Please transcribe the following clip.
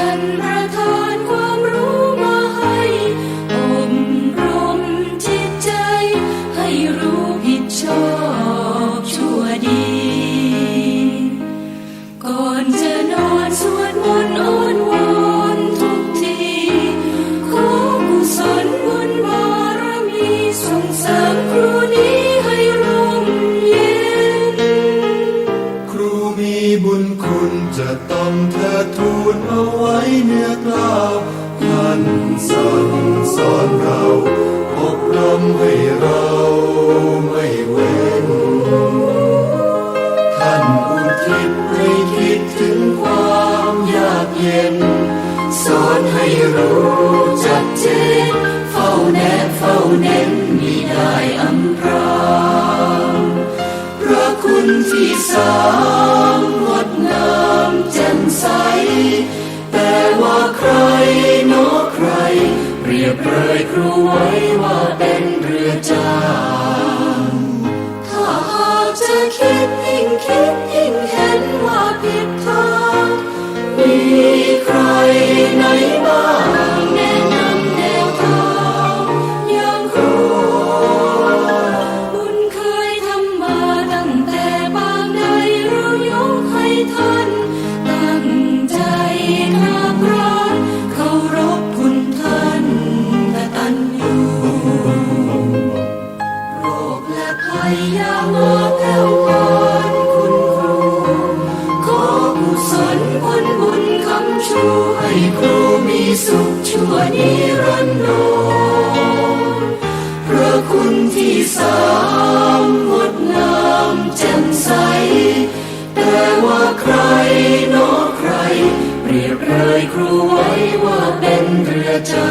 ฉันประทานความ ต้องเทิดทูนเอาไว้เนื้อกล้าวท่านสั่งสอนเราอบรมให้เราไม่เว้น ท่านอุทิศให้คิดถึงความยากเย็น สอนให้รู้จักเจนเฝ้าแนบเฝ้าเน้นมิได้อำพรางพระคุณที่สา เปรยครูไว้ว่าเป็นเรือจางถ้าหากจะคิดยิ่งคิดยิ่งเห็นว่าผิดทาง มีใครไหนบ้าง สุขชั่วนิรันดรพระคุณที่สามงดงามแจ่มใส แต่ว่าใครนอใคร เปรียบเลยครูไว้ว่าเป็นเรือจ้า